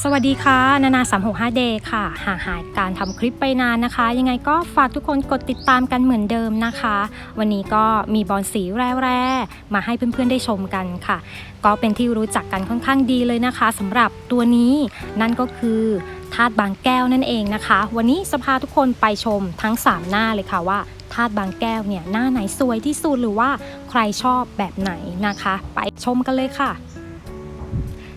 สวัสดีค่ะ นานา 365 Day ค่ะห่างหายการทำคลิปไปนานนะคะ ยังไงก็ฝากทุกคนกดติดตามกันเหมือนเดิมนะคะ วันนี้ก็มีบอลสีแร่ๆ มาให้เพื่อนๆได้ชมกันค่ะ ก็เป็นที่รู้จักกันค่อนข้างดีเลยนะคะสำหรับตัวนี้นั่นก็คือธาตุบางแก้วนั่นเองนะคะ วันนี้จะพาทุกคนไปชมทั้ง 3 หน้าเลยค่ะว่าธาตุบางแก้วเนี่ยหน้าไหนสวยที่สุดหรือว่าใครชอบแบบไหนนะคะ ไปชมกันเลยค่ะ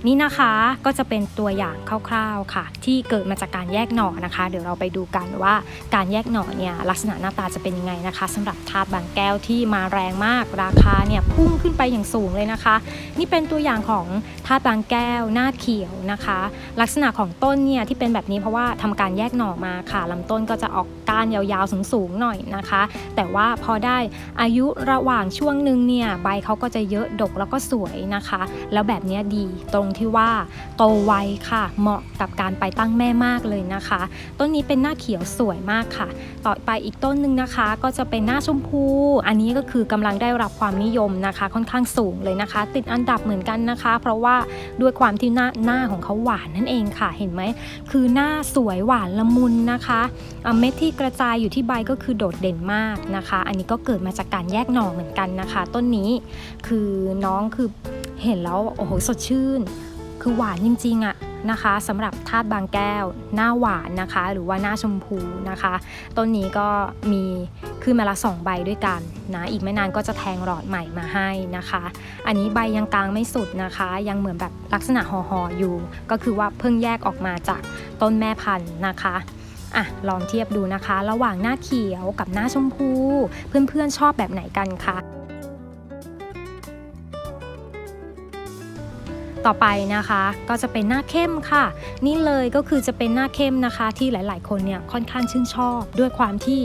นี่นะคะก็จะเป็นตัวอย่างคร่าวๆค่ะ ที่เกิดมาจากการแยกหน่อนะคะ เดี๋ยวเราไปดูกันว่าการแยกหน่อเนี่ยลักษณะหน้าตาจะเป็นยังไงนะคะสำหรับธาตุบางแก้วที่มาแรงมากราคาเนี่ยพุ่งขึ้นไปอย่างสูงเลยนะคะ นี่เป็นตัวอย่างของธาตุบางแก้วหน้าเขียวนะคะ ลักษณะของต้นเนี่ยที่เป็นแบบนี้เพราะว่าทำการแยกหน่อมาค่ะลำต้นก็จะออกก้านยาวๆสูงๆหน่อยนะคะ แต่ว่าพอได้อายุระหว่างช่วงหนึ่งเนี่ยใบเขาก็จะเยอะดกแล้วก็สวยนะคะ แล้วแบบนี้ดีตรงที่ว่าโตไวค่ะ เหมาะกับการไปตั้งแม่มากเลยนะคะ ต้นนี้เป็นหน้าเขียวสวยมากค่ะ ต่อไปอีกต้นหนึ่งนะคะ ก็จะเป็นหน้าชมพู อันนี้ก็คือกำลังได้รับความนิยมนะคะ ค่อนข้างสูงเลยนะคะ ติดอันดับเหมือนกันนะคะ เพราะว่าด้วยความที่หน้าหน้าของเขาหวานนั่นเองค่ะเห็นไหมคือหน้าสวยหวานละมุนนะคะอะเม็ดที่กระจายอยู่ที่ใบก็คือโดดเด่นมากนะคะ อันนี้ก็เกิดมาจากการแยกหน่อเหมือนกันนะคะ ต้นนี้คือน้องคือเห็นแล้วโอ้โหสดชื่น คือหวานจริงๆอะนะคะสำหรับธาตุบางแก้ว หน้าหวานนะคะ หรือว่าหน้าชมพูนะคะ ต้นนี้ก็มีขึ้นมาละสองใบด้วยกันนะอีกไม่นานก็จะแทงหลอดใหม่มาให้นะคะ อันนี้ใบยังกลางไม่สุดนะคะ ยังเหมือนแบบลักษณะห่อๆอยู่ ก็คือว่าเพิ่งแยกออกมาจากต้นแม่พันธุ์นะคะอะลองเทียบดูนะคะ ระหว่างหน้าเขียวกับหน้าชมพู เพื่อนๆชอบแบบไหนกันคะ ต่อไปนะคะก็จะเป็นหน้าเข้มค่ะ นี่เลยก็คือจะเป็นหน้าเข้มนะคะ ที่หลาย ๆ คนเนี่ยค่อนข้างชื่นชอบ ด้วยความที่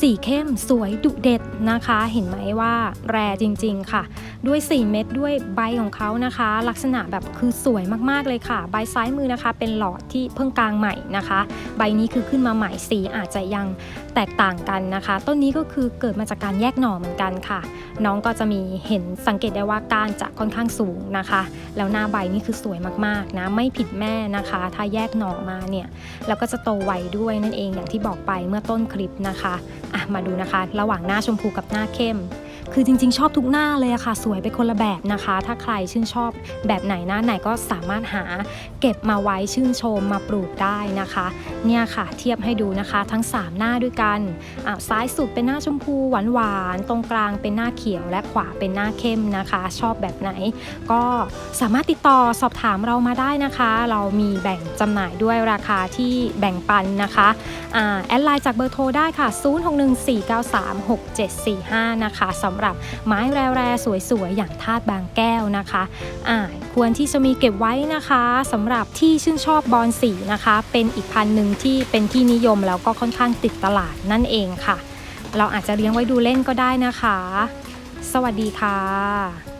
สีเข้มสวยดุเด็ดนะคะ เห็นไหมว่าแรจริง ๆ ค่ะ ด้วย4เม็ดด้วยใบของเขานะคะ ลักษณะแบบคือสวยมากๆเลยค่ะ ใบซ้ายมือนะคะ เป็นหลอดที่เพิ่งกลางใหม่นะคะ ใบนี้คือขึ้นมาใหม่สีอาจจะยังแตกต่างกันนะคะ ต้นนี้ก็คือเกิดมาจากการแยกหน่อเหมือนกันค่ะ น้องก็จะมีเห็นสังเกตได้ว่าก้านจะค่อนข้างสูงนะคะ แล้วหน้าใบนี่คือสวยมากๆนะไม่ผิดแม่นะคะ ถ้าแยกหน่อมาเนี่ยแล้วก็จะโตไวด้วยนั่นเองอย่างที่บอกไปเมื่อต้นคลิปนะคะอะมาดูนะคะ ระหว่างหน้าชมพูกับหน้าเข้ม คือจริง ๆ ชอบทุกหน้าเลยอะค่ะ สวยไปคนละแบบนะคะ ถ้าใครชื่นชอบแบบไหนหน้าไหนก็สามารถหาเก็บมาไว้ชื่นชมมาปลูกได้นะคะ เนี่ยค่ะ เทียบให้ดูนะคะทั้ง 3 หน้าด้วยกันอะซ้ายสุดเป็นหน้าชมพูหวานๆตรงกลางเป็นหน้าเขียวและขวาเป็นหน้าเข้มนะคะ ชอบแบบไหน ก็สามารถติดต่อสอบถามเรามาได้นะคะ เรามีแบ่งจำหน่ายด้วยราคาที่แบ่งปันนะคะอ่าแอดไลน์จากเบอร์โทรได้ค่ะ 0614936745 นะคะสำหรับไม้แร่ๆสวยๆ อย่างธาตุบางแก้วนะคะอ่าควรที่จะมีเก็บไว้นะคะสำหรับที่ชื่นชอบบอลสีนะคะ เป็นอีกพันหนึ่งที่เป็นที่นิยมแล้วก็ค่อนข้างติดตลาดนั่นเองค่ะ เราอาจจะเลี้ยงไว้ดูเล่นก็ได้นะคะ สวัสดีค่ะ